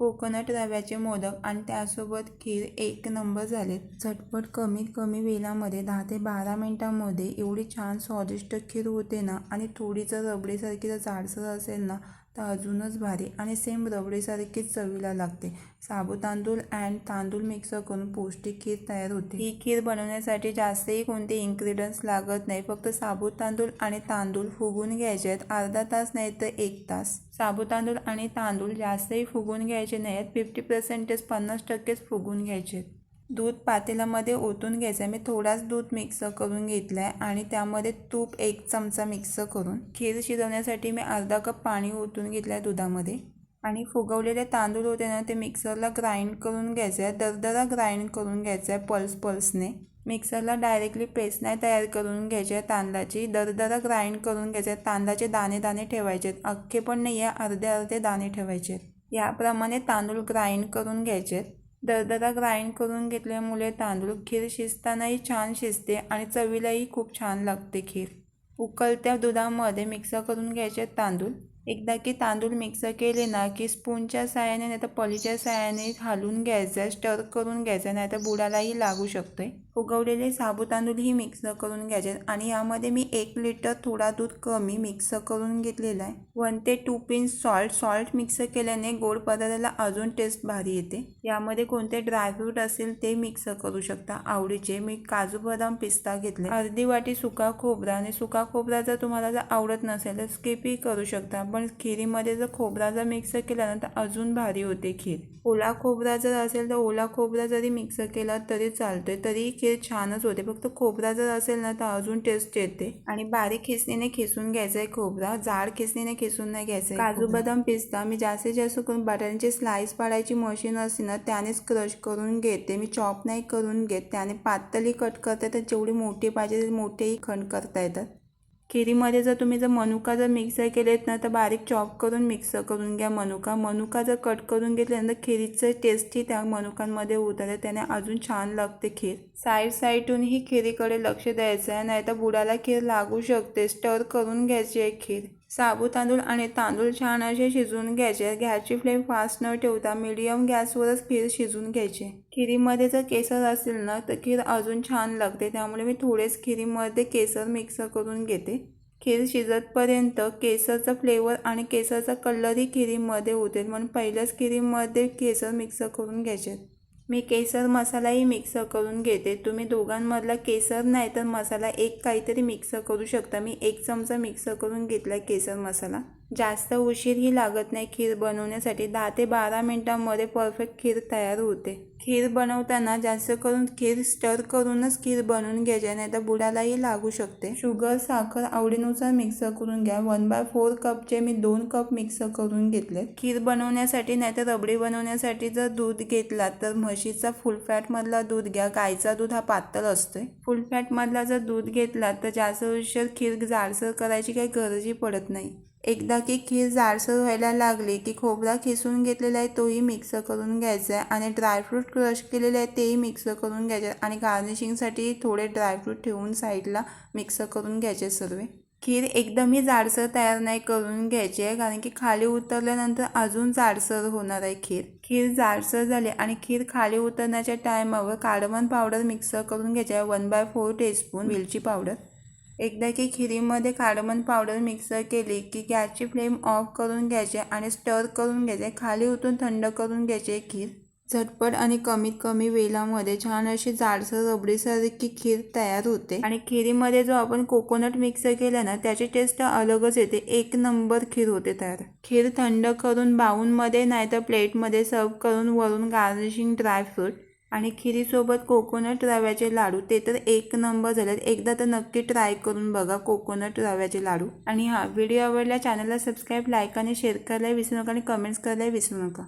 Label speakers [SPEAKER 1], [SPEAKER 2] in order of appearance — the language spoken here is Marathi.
[SPEAKER 1] कोकोनट रव्याचे मोदक आणि त्यासोबत खीर एक नंबर झालेत झटपट कमीत कमी वेळामध्ये दहा ते बारा मिनटामध्ये एवढी छान स्वादिष्ट खीर होते ना आणि थोडी जर रबडीसारखी जर जाडसर असेल ना तर अजूनच भारी. आणि सेम रबडीसारखीच चवीला लागते. साबू तांदूळ अँड तांदूळ मिक्स करून पौष्टिक खीर तयार होते. ही खीर बनवण्यासाठी जास्तही कोणते इन्ग्रेडियंट्स लागत नाही. फक्त साबू तांदूळ आणि तांदूळ फुगून घ्यायचे आहेत. अर्धा तास नाही तर एक तास. साबू तांदूळ आणि तांदूळ जास्तही फुगून घ्यायचे नाही आहेत. फिफ्टी पर्सेंटेज पन्नास टक्केच फुगून घ्यायचे आहेत. दूध पातेल्यामध्ये ओतून घ्यायचं आहे मी थोडाच दूध मिक्स करून घेतलं आहे आणि त्यामध्ये तूप एक चमचा मिक्स करून. खीर शिजवण्यासाठी मी अर्धा कप पाणी ओतून घेतलं आहे दुधामध्ये. आणि फुगवलेले तांदूळ होते ना ते मिक्सरला ग्राइंड करून घ्यायचं आहे दरदरा ग्राइंड करून घ्यायचं आहे पल्स पल्सने मिक्सरला डायरेक्टली पेस्ट नाही तयार करून घ्यायची आहे तांदळाची. दरदरा ग्राइंड करून घ्यायचे आहेत तांदळाचे दाणे दाणे ठेवायचे आहेत अख्खे पण नाही आहे अर्धे अर्धे दाणे ठेवायचे आहेत याप्रमाणे तांदूळ ग्राइंड करून घ्यायचे आहेत दरदरा ग्राइंड करून घेतल्यामुळे तांदूळ खीर शिजतानाही छान शिजते आणि चवीलाही खूप छान लागते खीर. उकळत्या दुधामध्ये मिक्स करून घ्यायचे तांदूळ. एकदा की तांदूळ मिक्स केले ना की स्पूनच्या साहाय्याने नाही तर पलीच्या साहाय्याने घालून घ्यायचं स्टर करून घ्यायचं नाही तर बुडालाही लागू शकतो उगवलेले साबू तांदूळही मिक्स करून घ्यायचे आणि यामध्ये मी एक लिटर थोडा दूध कमी मिक्स करून घेतलेला आहे. वन ते two pinch salt salt mix केल्याने गोड पदार्थाला अजून टेस्ट भारी येते. यामध्ये कोणते ड्रायफ्रूट असेल ते मिक्स करू शकता. आवडीचे मी काजू बदाम पिस्ता घेतले. अर्धी वाटी सुका खोबरा आणि सुका खोबरा जर तुम्हाला जर आवडत नसेल तर स्किपही करू शकता. पण खिरीमध्ये जर खोबरा जर मिक्स केला ना तर अजून भारी होते खीर. ओला खोबरा जर असेल तर ओला खोबरा जरी मिक्स केला तरी चालतोय तरी खीर छानच होते. फक्त खोबरा जर असेल ना तर अजून टेस्ट येते. आणि बारीक खिसणीने खिसून घ्यायचा आहे खोबरा जाड खिसणीने खिसून नाही घ्यायचं काजू बदाम पिस्ता मी जास्तीत जास्त करून बटाट्यांची स्लाइस पाडायची मशीन असते ना त्यानेच क्रश करून घेते. मी चॉप नाही करून घेत त्याने पातळी कट करता तर जेवढी मोठी पाहिजे मोठेही खंड करता येतात. खिरीमध्ये जर तुम्ही जर मनुका जर मिक्सर केलेत ना तर बारीक चॉप करून मिक्सर करून घ्या मनुका. मनुका जर कट करून घेतल्यानंतर खिरीचं टेस्टही त्या मनुकांमध्ये उतरते. त्याने अजून छान लागते खीर. साईड साईडून ही खिरीकडे लक्ष द्यायचं आहे नाही तर बुडाला खीर लागू शकते. स्टर करून घ्यायची आहे खीर. साबू तांदूळ आणि तांदूळ छान असे शिजवून घ्यायचे. गॅसची फ्लेम फास्ट न ठेवता मिडियम गॅसवरच खीर शिजून घ्यायचे. खिरीमध्ये जर केसर असेल ना तर खीर अजून छान लागते. त्यामुळे मी थोडेच खिरीमध्ये केसर मिक्स करून घेते. खीर शिजतपर्यंत केसरचा फ्लेवर आणि केसरचा कलरही खिरीमध्ये उतरेल म्हणून पहिल्याच खिरीमध्ये केसर मिक्स करून घ्यायचे. मी केसर मसालाही मिक्स करून घेते. तुम्ही दोघांमधला केसर नाही तर मसाला एक काहीतरी मिक्स करू शकता. मी एक चमचा मिक्स करून घेतला केसर मसाला. जास्त उशीरही लागत नाही. खीर बनवण्यासाठी दहा ते बारा मिनटांमध्ये परफेक्ट खीर तयार होते. खीर बनवताना जास्त करून खीर स्टर करूनच खीर बनवून घ्यायची नाही तर बुडालाही लागू शकते. शुगर साखर आवडीनुसार मिक्स करून घ्या. वन बाय फोर कपचे मी दोन कप मिक्स करून घेतले. खीर बनवण्यासाठी नाही तर रबडी बनवण्यासाठी जर दूध घेतला तर म्हशीचा फुल फॅटमधला दूध घ्या. गाईचा दूध हा पातळ असतोय. फुल फॅटमधला जर दूध घेतला तर जास्त उशीर खीर जाडसर करायची काही गरजही पडत नाही. एकदा की खीर जाडसर व्हायला लागली की खोबरा खिसून घेतलेला आहे तोही मिक्स करून घ्यायचा आहे. आणि ड्रायफ्रूट क्रश केलेले आहे तेही मिक्स करून घ्यायचे आणि गार्निशिंगसाठी थोडे ड्रायफ्रूट ठेवून साईडला मिक्स करून घ्यायचे सर्व. खीर एकदमही जाडसर तयार नाही करून घ्यायची आहे कारण की खाली उतरल्यानंतर अजून जाडसर होणार आहे खीर. खीर जाडसर झाली आणि खीर खाली उतरण्याच्या टायमावर कार्डमन पावडर मिक्स करून घ्यायची आहे. वन बाय फोर टीस्पून वेलची पावडर एकदा की खिरीमध्ये कार्डमन पावडर मिक्सर केली की गॅसची फ्लेम ऑफ करून घ्यायचे आणि स्टर करून घ्यायचे खाली उतरून थंड करून घ्यायचे खीर. झटपट आणि कमीत कमी वेलामध्ये छान अशी जाडसर रबडीसारखी खीर तयार होते. आणि खिरीमध्ये जो आपण कोकोनट मिक्स केला ना त्याची टेस्ट अलगच येते. एक नंबर खीर होते तयार खीर थंड करून बाऊनमध्ये नाहीतर प्लेटमध्ये सर्व करून वरून गार्निशिंग ड्रायफ्रूट आणि खिरीसोबत कोकोनट रव्याचे लाडू. ते तर एक नंबर झालेत. एकदा तर नक्की ट्राय करून बघा कोकोनट रव्याचे लाडू. आणि हा व्हिडिओ आवडला चॅनलला सबस्क्राईब लाईक आणि शेअर करायला विसरू नका आणि कमेंट्स करायला विसरू नका.